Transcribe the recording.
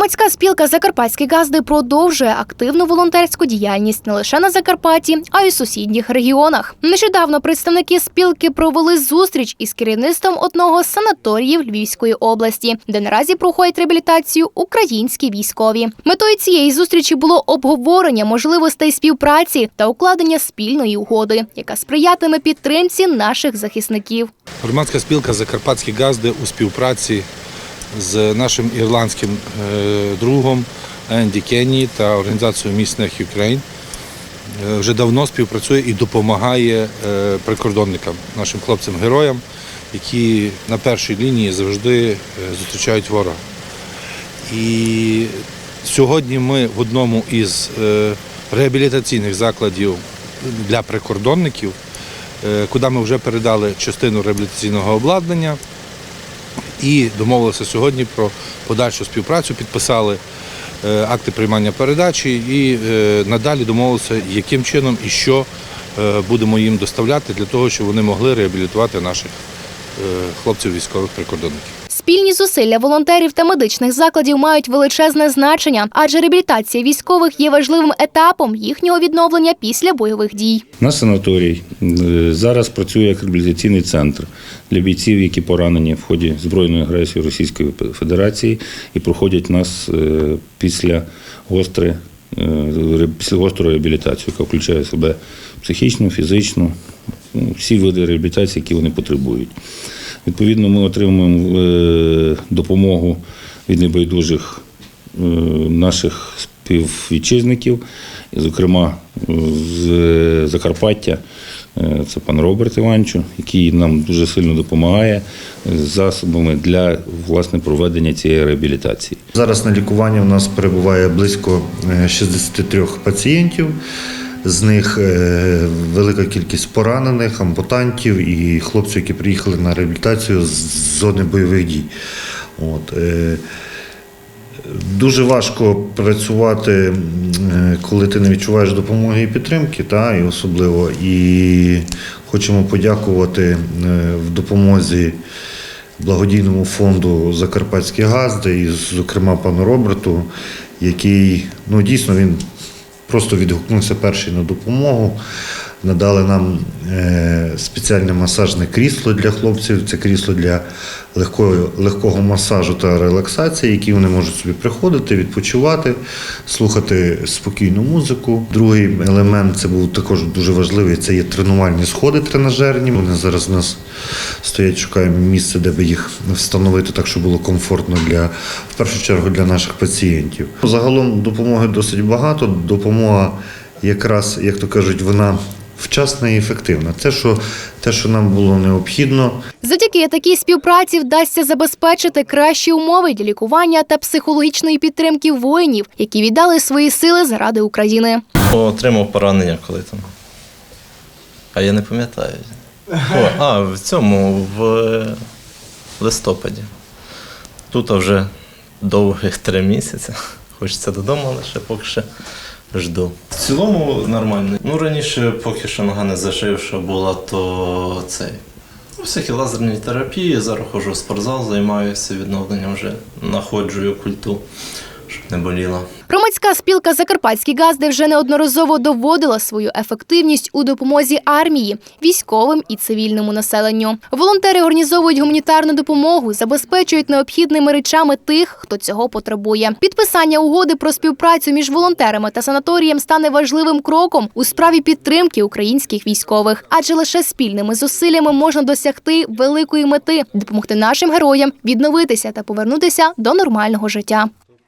Громадська спілка Закарпатські газди продовжує активну волонтерську діяльність не лише на Закарпатті, а й сусідніх регіонах. Нещодавно представники спілки провели зустріч із керівництвом одного з санаторіїв Львівської області, де наразі проходять реабілітацію українські військові. Метою цієї зустрічі було обговорення можливостей співпраці та укладення спільної угоди, яка сприятиме підтримці наших захисників. Громадська спілка Закарпатські газди у співпраці з нашим ірландським е, другом Енді Кенні та організацією місних Україн е, вже давно співпрацює і допомагає е, прикордонникам, нашим хлопцям-героям, які на першій лінії завжди зустрічають ворога. І сьогодні ми в одному із реабілітаційних закладів для прикордонників, куди ми вже передали частину реабілітаційного обладнання і домовилися сьогодні про подальшу співпрацю, підписали е, акти приймання передачі і е, надалі домовилися, яким чином і що е, будемо їм доставляти для того, щоб вони могли реабілітувати наших хлопців військових прикордонників. Спільні зусилля волонтерів та медичних закладів мають величезне значення, адже реабілітація військових є важливим етапом їхнього відновлення після бойових дій. Наш санаторій е, зараз працює як реабілітаційний центр для бійців, які поранені в ході збройної агресії Російської Федерації і проходять нас е, після гостри, е, ре- після гострої реабілітації, яка включає в себе психічну, фізичну, ну, всі види реабілітації, які вони потребують. Відповідно, ми отримуємо е, допомогу від небайдужих наших наших і, зокрема з Закарпаття. Е, Це пан Роберт Іванчу, який нам дуже сильно допомагає з засобами для власне проведення цієї реабілітації. Зараз на лікуванні у нас перебуває близько е, 63 пацієнтів. З них е, велика кількість поранених, ампутантів і хлопців, які приїхали на реабілітацію з зони бойових дій. От, е, Дуже важко працювати, е, коли ти не відчуваєш допомоги і підтримки, та, і особливо. І хочемо подякувати е, в допомозі благодійному фонду Закарпатські газди, і, зокрема, пану Роберту, який ну, дійсно він просто відгукнувся перший на допомогу. Надали нам е, спеціальне масажне крісло для хлопців. Це крісло для легкого, легкого масажу та релаксації, які вони можуть собі приходити, відпочивати, слухати спокійну музику. Другий елемент це був також дуже важливий. Це є тренувальні сходи тренажерні. Вони зараз у нас стоять, шукаємо місце, де би їх встановити так, щоб було комфортно для в першу чергу для наших пацієнтів. Загалом допомоги досить багато. Допомога, якраз як то кажуть, вона вчасна і ефективна. Те, що те, що нам було необхідно. Завдяки такій співпраці вдасться забезпечити кращі умови для лікування та психологічної підтримки воїнів, які віддали свої сили заради України. Отримав поранення коли там. А я не пам'ятаю. О, а, в цьому, в листопаді. Тут вже довгих три місяці. Хочеться додому, але ще поки що жду. В цілому нормально. Ну, раніше, поки що нога не зашивша була, то цей. ну, Всякі лазерні терапії, зараз ходжу в спортзал, займаюся відновленням вже находжую культу, не боліло. Громадська спілка Закарпатські газди вже неодноразово доводила свою ефективність у допомозі армії, військовим і цивільному населенню. Волонтери організовують гуманітарну допомогу, забезпечують необхідними речами тих, хто цього потребує. Підписання угоди про співпрацю між волонтерами та санаторієм стане важливим кроком у справі підтримки українських військових, адже лише спільними зусиллями можна досягти великої мети допомогти нашим героям відновитися та повернутися до нормального життя.